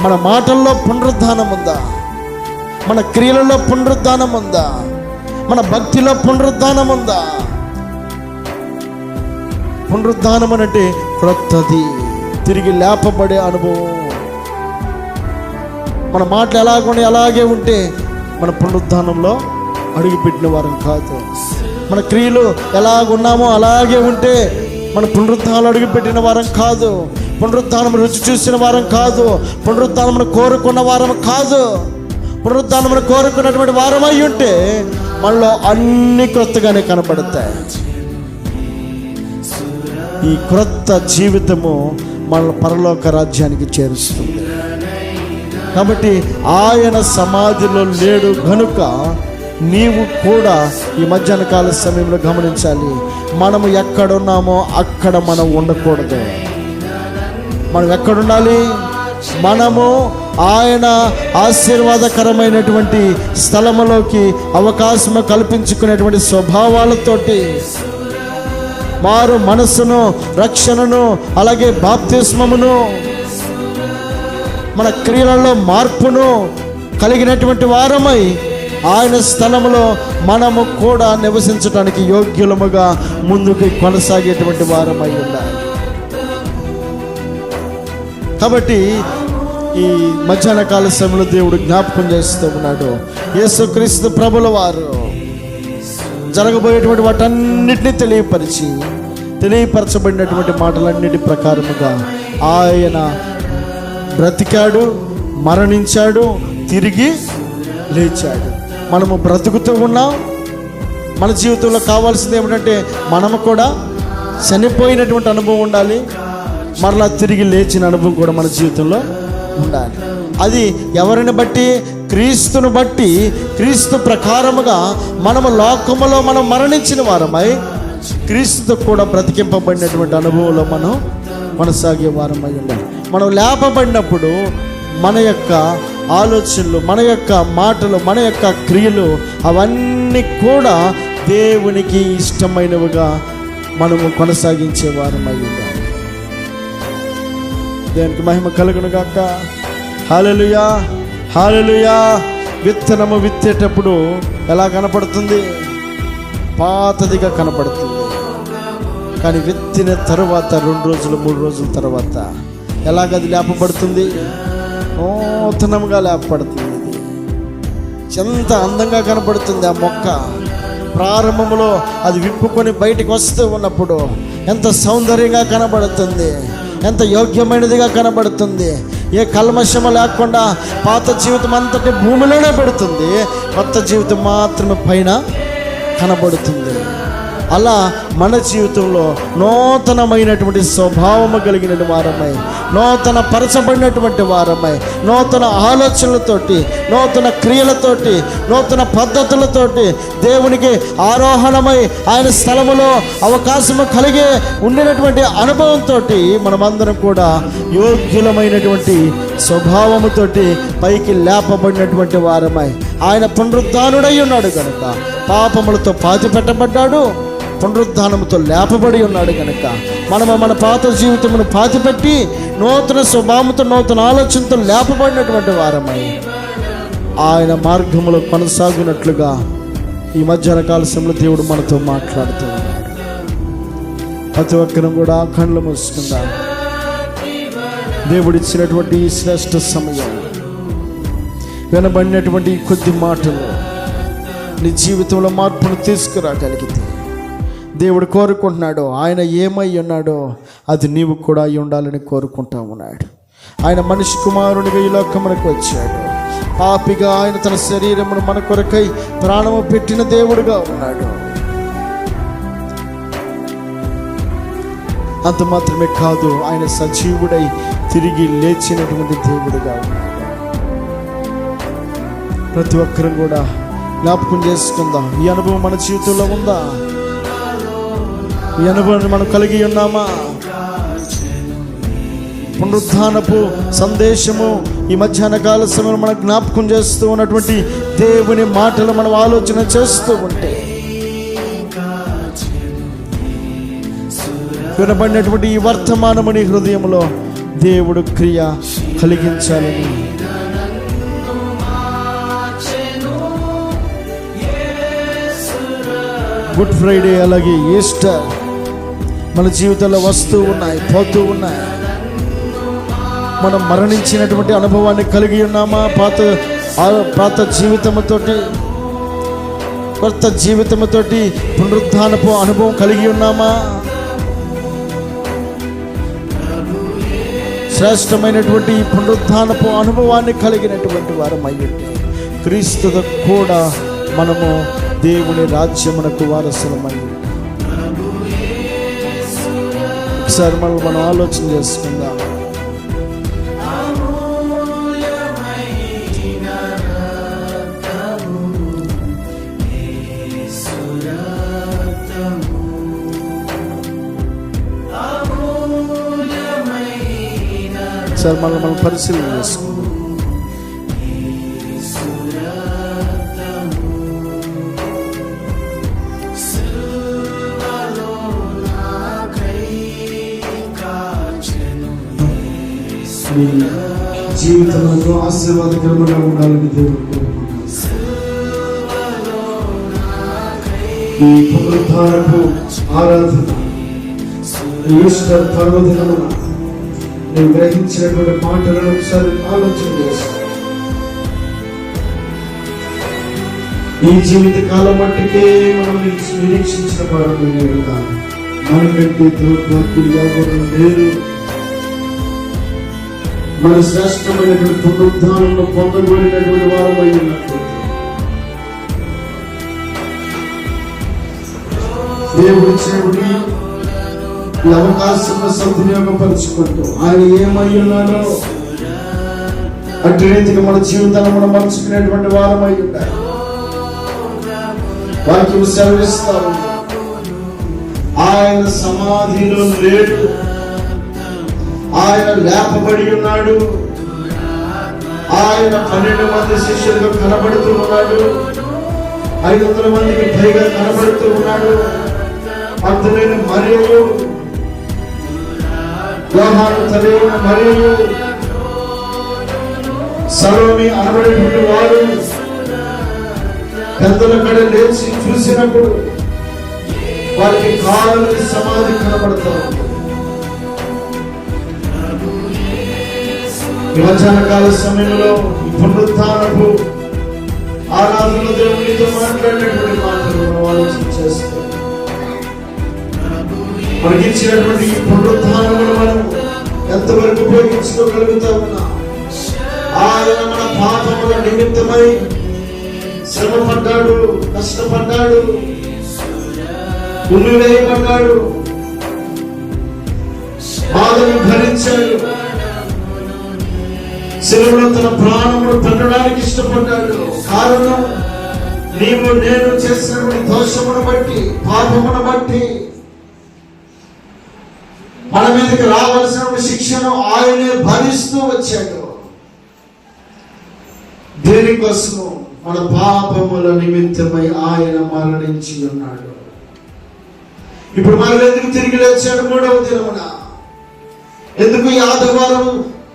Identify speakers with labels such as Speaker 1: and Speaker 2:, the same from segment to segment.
Speaker 1: మన మాటల్లో పునరుద్ధానం ఉందా? మన క్రియలలో పునరుద్ధానం ఉందా? మన భక్తిలో పునరుద్ధానం ఉందా? పునరుద్ధానం అంటే క్రొత్తది తిరిగి లేపబడే అనుభవం. మన మాటలు ఎలాగుండి అలాగే ఉంటే మన పునరుద్ధానంలో అడుగుపెట్టిన వారం కాదు. మన క్రియలు ఎలాగున్నామో అలాగే ఉంటే మన పునరుద్ధానం అడుగుపెట్టిన వారం కాదు. పునరుద్ధానం రుచి చూసిన వారం కాదు. పునరుద్ధానమును కోరుకున్న వారం కాదు. పునరుద్ధానమును కోరుకున్నటువంటి వారం అయి ఉంటే మనలో అన్ని క్రొత్తగానే కనపడతాయి. ఈ క్రొత్త జీవితము మన పరలోక రాజ్యానికి చేరుస్తుంది. కాబట్టి ఆయన సమాధిలో లేడు గనుక నీవు కూడా ఈ మధ్యాహ్న కాల సమయంలో గమనించాలి. మనము ఎక్కడున్నామో అక్కడ మనం ఉండకూడదు. మనం ఎక్కడుండాలి? మనము ఆయన ఆశీర్వాదకరమైనటువంటి స్థలములోకి అవకాశము కల్పించుకునేటువంటి స్వభావాలతోటి మారు మనస్సును రక్షణను అలాగే బాప్తిస్మమును మన క్రియలలో మార్పును కలిగినటువంటి వారమై ఆయన స్థలములో మనము కూడా నివసించడానికి యోగ్యులముగా ముందుకు కొనసాగేటువంటి వారమై ఉండాలి. కాబట్టి ఈ మధ్యాహ్న కాల సమయంలో దేవుడు జ్ఞాపకం చేస్తూ ఉన్నాడు. యేసుక్రీస్తు ప్రభుల వారు జరగబోయేటువంటి వాటన్నిటిని తెలియపరిచి తెలియపరచబడినటువంటి మాటలన్నిటి ప్రకారముగా ఆయన బ్రతికాడు మరణించాడు తిరిగి లేచాడు. మనము బ్రతుకుతూ ఉన్నాం. మన జీవితంలో కావాల్సింది ఏమిటంటే మనము కూడా చనిపోయినటువంటి అనుభవం ఉండాలి. మరలా తిరిగి లేచిన అనుభవం కూడా మన జీవితంలో ఉండాలి. అది ఎవరిని బట్టి? క్రీస్తును బట్టి. క్రీస్తు ప్రకారముగా మనము లోకములో మనం మరణించిన వారమై క్రీస్తుతో కూడా బ్రతికింపబడినటువంటి అనుభవంలో మనం కొనసాగే వారమై ఉండాలి. మనం లేపబడినప్పుడు మన యొక్క ఆలోచనలు మన యొక్క మాటలు మన యొక్క క్రియలు అవన్నీ కూడా దేవునికి ఇష్టమైనవిగా మనము కొనసాగించే వారమై ఉండాలి. దేనికి మహిమ కలుగును గాక. హాలలుయా హాలలుయా విత్తనము విత్తేటప్పుడు ఎలా కనపడుతుంది? పాతదిగా కనపడుతుంది. కానీ విత్తిన తర్వాత రెండు రోజులు మూడు రోజుల తర్వాత ఎలాగది లేపబడుతుంది? నూతనంగా లేపబడుతుంది. ఎంత అందంగా కనపడుతుంది ఆ మొక్క. ప్రారంభంలో అది విప్పుకొని బయటికి వస్తూ ఉన్నప్పుడు ఎంత సౌందర్యంగా కనబడుతుంది. ఎంత యోగ్యమైనదిగా కనబడుతుంది. ఏ కల్మషము లేకుండా పాత జీవితం అంతటి భూమిలోనే పెడుతుంది. కొత్త జీవితం మాత్రమే పైన కనబడుతుంది. అలా మన జీవితంలో నూతనమైనటువంటి స్వభావము కలిగిన వారమై నూతన పరచబడినటువంటి వారమై నూతన ఆలోచనలతోటి నూతన క్రియలతోటి నూతన పద్ధతులతోటి దేవునికి ఆరోహణమై ఆయన స్థలములో అవకాశము కలిగి ఉండినటువంటి అనుభవంతో మనమందరం కూడా యోగ్యులమైనటువంటి స్వభావముతోటి పైకి లేపబడినటువంటి వారమై ఆయన పునరుద్ధానుడై ఉన్నాడు కనుక పాపములతో పాతి పెట్టబడ్డాడు పునరుద్ధానముతో లేపబడి ఉన్నాడు కనుక మనము మన పాత జీవితమును పాతిపెట్టి నూతన స్వభావంతో నూతన ఆలోచనతో లేపబడినటువంటి వారమై ఆయన మార్గములో కొనసాగినట్లుగా ఈ మధ్యాహ్న కాల సమయంలో దేవుడు మనతో మాట్లాడుతూ ఉన్నాడు. ప్రతి ఒక్కరం కూడా కళ్ళు మూసుకుందాం. దేవుడిచ్చినటువంటి ఈ శ్రేష్ఠ సమయం వినబడినటువంటి ఈ కొద్ది మాటలు నీ జీవితంలో మార్పును తీసుకురాగలిగితే దేవుడు కోరుకుంటున్నాడు ఆయన ఏమై ఉన్నాడో అది నీవు కూడా అయి ఉండాలని కోరుకుంటా ఉన్నాడు. ఆయన మనిషి కుమారునిగా ఈ లోకమునకు వచ్చాడు. పాపిగా ఆయన తన శరీరమును మన కొరకై ప్రాణము పెట్టిన దేవుడుగా ఉన్నాడు. అంత మాత్రమే కాదు ఆయన సజీవుడై తిరిగి లేచినటువంటి దేవుడుగా ఉన్నాడు. ప్రతి ఒక్కరం కూడా జ్ఞాపకం చేసుకుందాం ఈ అనుభవం మన జీవితంలో ఉందా? ఈ అనుభవాన్ని మనం కలిగి ఉన్నామా? పునరుద్ధానపు సందేశము ఈ మధ్యాహ్న కాల సమయంలో మనం జ్ఞాపకం చేస్తూ ఉన్నటువంటి దేవుని మాటలు మనం ఆలోచన చేస్తూ ఉంటే వినబడినటువంటి ఈ వర్తమానము నీ హృదయంలో దేవుడు క్రియ కలిగించాలని. గుడ్ ఫ్రైడే అలాగే ఈస్టర్. మన జీవితంలో వస్తూ ఉన్నాయి పోతూ ఉన్నాయి. మనం మరణించినటువంటి అనుభవాన్ని కలిగి ఉన్నామా? పాత పాత జీవితముతోటి కొత్త జీవితముతోటి పునరుద్ధానపు అనుభవం కలిగి ఉన్నామా? శ్రేష్టమైనటువంటి పునరుద్ధానపు అనుభవాన్ని కలిగినటువంటి వారం అయ్యండి క్రీస్తుతో కూడా మనము దేవుని రాజ్యమునకు వారసులమయ్యండి. ఒకసారి మనం మనం ఆలోచన చేసుకుందాం. సార్ మనం మనం పరిశీలన చేసుకుందాం. మీ జీవితంలో ఆశీర్వాదకరంగా ఉండాలని దేవుడు ఈ పునరుద్ధారపు ఆరాధన ఈ ఈస్టర్ పర్వదినమున నేను గ్రహించినటువంటి మాటలను ఒకసారి ఆలోచన చేస్తాను. ఈ జీవిత కాలం మట్టికే మనం నిరీక్షించిన వారు మనకంటే దౌర్భాగ్యులు ఎవరు లేరు. మన శ్రేష్టమైనటువంటి పునరుద్ధానంలో పొందబడినటువంటి వారమై ఉన్నట్టు. దేవుడు ఇచ్చినటువంటి ఈ అవకాశం సద్వినియోగపరుచుకుంటూ ఆయన ఏమై ఉన్నాడో అట్టి రీతిగా మన జీవితాన్ని మనం మలుచుకునేటువంటి వారమై ఉండాలి వాక్యం సెలవిస్తాము ఆయన సమాధిలో లేడు. ఆయన లేపబడి ఉన్నాడు. ఆయన పన్నెండు మంది శిష్యులకు కనబడుతూ ఉన్నాడు. ఐదు వందల మందికి పైగా కనబడుతూ ఉన్నాడు. అర్థమైన మరియు వ్యవహారం తలైన మరియు సర్వమి అనబడినటువంటి వారు పెద్దల కడ లేచి చూసినప్పుడు వారికి కాలని సమాధి కనబడతారు ఈ కాల సమయంలో ఈ ఆరాధన దేవునితో మాట్లాడినటువంటి మాటలు మనం ఆలోచన చేస్తాం. మనకి ఇచ్చినటువంటి ఈ పునరుత్థానమును మనం ఎంతవరకు ఉపయోగించుకోగలుగుతా ఉన్నాం? ఆయన మన పాపముల నిమిత్తమై శ్రమ పడ్డాడు కష్టపడ్డాడు ఉమ్మివేయబడ్డాడు బాధను భరించాడు. సెలవులో తన ప్రాణమును పెట్టడానికి ఇష్టపడ్డాడు. కారణం నీవు నేను చేసినటువంటి దోషమును బట్టి పాపమును బట్టి మన మీదకి రావాల్సిన శిక్షను ఆయనే భరిస్తూ వచ్చాడు. దేనికోసము మన పాపముల నిమిత్తమై ఆయన మరణించి ఉన్నాడు. ఇప్పుడు మనం ఎందుకు తిరిగి లేచాడు మూడవ దినమున? ఎందుకు ఈ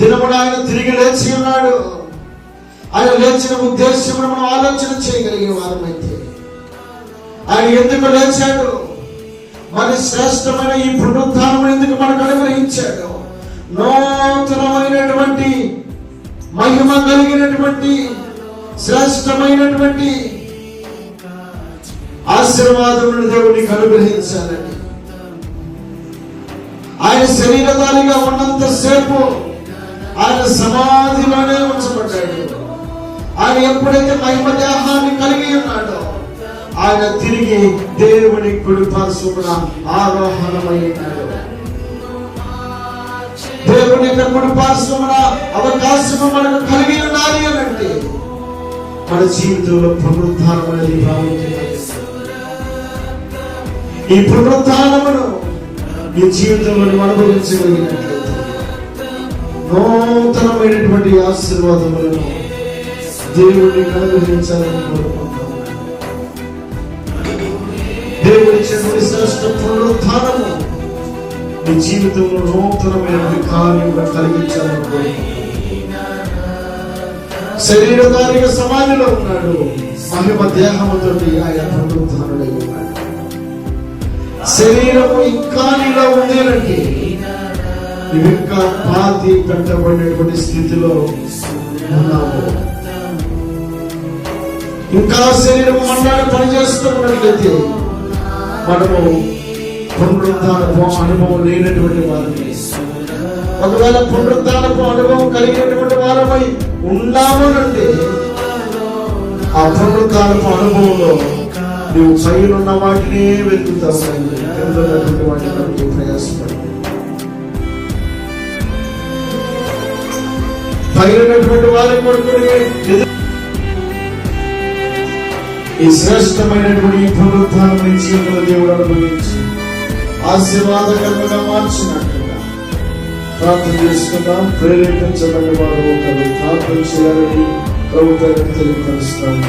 Speaker 1: దినముడు ఆయన తిరిగి లేచి ఉన్నాడు. ఆయన లేచిన ఉద్దేశ్యం మనం ఆలోచన చేయగలిగే వారమైతే. ఆయన ఎందుకు లేచాడు? మరి శ్రేష్టమైన ఈ పునరుద్ధానం ఎందుకు మనకు అనుగ్రహించాడు? నూతనమైనటువంటి మహిమ కలిగినటువంటి శ్రేష్టమైనటువంటి ఆశీర్వాదములను దేవునికి అనుగ్రహించాలని ఆయన శరీరధారిగా ఉన్నంతసేపు ఆయన సమాధిలోనే ఉంచబడ్డాడు. ఆయన ఎప్పుడైతే మహిమ దేహాన్ని కలిగి ఉన్నాడో ఆయన తిరిగి దేవుని కుడి ఆరోహణమయ్యాడు దేవుని యొక్క కుడి అవకాశం అవకాశము మనకు కలిగి ఉండాలి అని అంటే మన జీవితంలో పునరుద్ధానం అనేది ఈ పునరుద్ధానమును ఈ జీవితంలో నువ్వు నూతనమైనటువంటి ఆశీర్వాదములను దేవుడిని అనుగ్రహించాలని కోరుకుంటున్నాను దేవుడి ఇచ్చినటువంటి శ్రేష్ట పునరుద్ధానము నీ జీవితంలో నూతనమైనటువంటి కార్యములు కలిగించాలని కోరుకుంటున్నాను శరీరధారిగా సమాధిలో ఉన్నాడు. మహిమ దేహముతో ఆయన పునరుద్ధానుడై ఉన్నాడు. శరీరము ఇంకా నీలో ఉండేనండి. నువ్వు ఇంకా పాతి పెట్టబడినటువంటి స్థితిలో ఉన్నాము. ఇంకా శరీరం మన్నాడు పనిచేస్తున్నట్లయితే మనము పునరుద్ధానపు అనుభవం లేనటువంటి వారిని. ఒకవేళ పునరుద్ధానపు అనుభవం కలిగినటువంటి వారమై ఉన్నామనంటే ఆ పునరుద్ధానపు అనుభవంలో నువ్వు పైన ఉన్న వాటినే వెతుకుతావు. వాటిని నువ్వు తగిలినటువంటి వారి కొరకు ఈ శ్రేష్టమైనటువంటి ఈ పునరుద్ధానం నీ జీవితంలో దేవుడు అనుభవించి ఆశీర్వాదకరంగా మార్చినట్టుగా ప్రార్థన చేసుకుందాం. ప్రేరేపించబడిన వారు ఒకరు ప్రార్థన చేయాలని ప్రభుత్వానికి తెలియపరుస్తాను